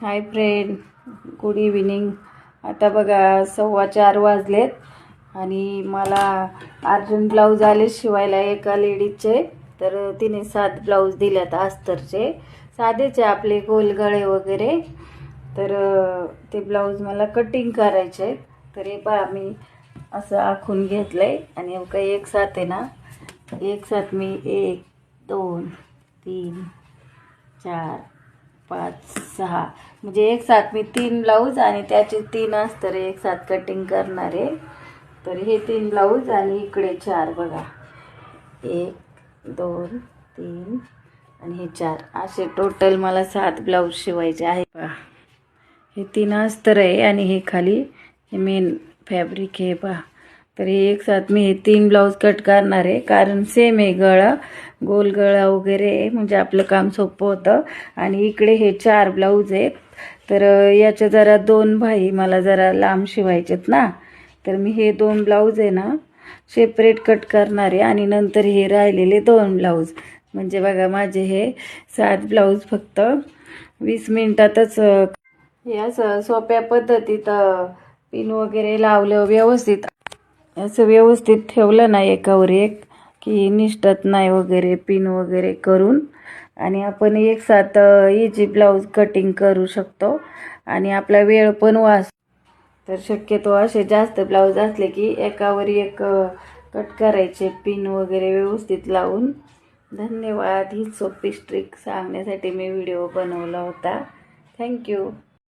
Hi friend good evening. आता बघा सव्वा चार वाजलेत आणि मला अर्जंट ब्लाऊज आले शिवायला एका लेडीजचे. तर तिने सात ब्लाऊज दिल्यात अस्तरचे. साधेचे आपले गोलगळे वगैरे. तर ते ब्लाऊज मला कटिंग करायचे आहेत. तर हे पहा मी असं आखून घेतलं आहे आणि हे काही एक साथ आहे ना. एक साथ मी एक दोन तीन चार पाच सहा. म्हणजे एक साथ मी तीन ब्लाऊज आणि त्याचे तीन अस्तर एक साथ कटिंग करणार. आहे तर हे तीन ब्लाऊज आणि इकडे चार बघा. एक दोन तीन आणि हे चार. असे टोटल मला सात ब्लाऊज शिवायचे आहे पहा. हे तीन अस्तर आहे आणि हे खाली हे मेन फॅब्रिक आहे पहा. तर हे एक साथ मी हे तीन ब्लाऊज कट करणार आहे. कारण सेम आहे गळा. गोल गळा वगैरे आहे. म्हणजे आपलं काम सोपं होतं. आणि इकडे हे चार ब्लाऊज आहेत. तर याच्या जरा दोन भाई मला जरा लांब शिवायचेत ना. तर मी हे दोन ब्लाऊज आहे ना सेपरेट कट करणार आहे. आणि नंतर हे राहिलेले दोन ब्लाऊज. म्हणजे बघा माझे हे सात ब्लाऊज फक्त वीस मिनिटातच हे असं सोप्या पद्धतीत पिन वगैरे लावलं व्यवस्थित. असं व्यवस्थित ठेवलं ना एकावर एक की निष्ठत नाही वगैरे पिन वगैरे करून. आणि आपण एक साथ इजी ब्लाऊज कटिंग करू शकतो. आणि आपला वेळ पण वाच तर शक्यतो असे जास्त ब्लाऊज असले की एकावर एक कट करायचे पिन वगैरे व्यवस्थित लावून. धन्यवाद. ही सोपी स्ट्रिक सांगण्यासाठी मी व्हिडिओ बनवला होता. थँक्यू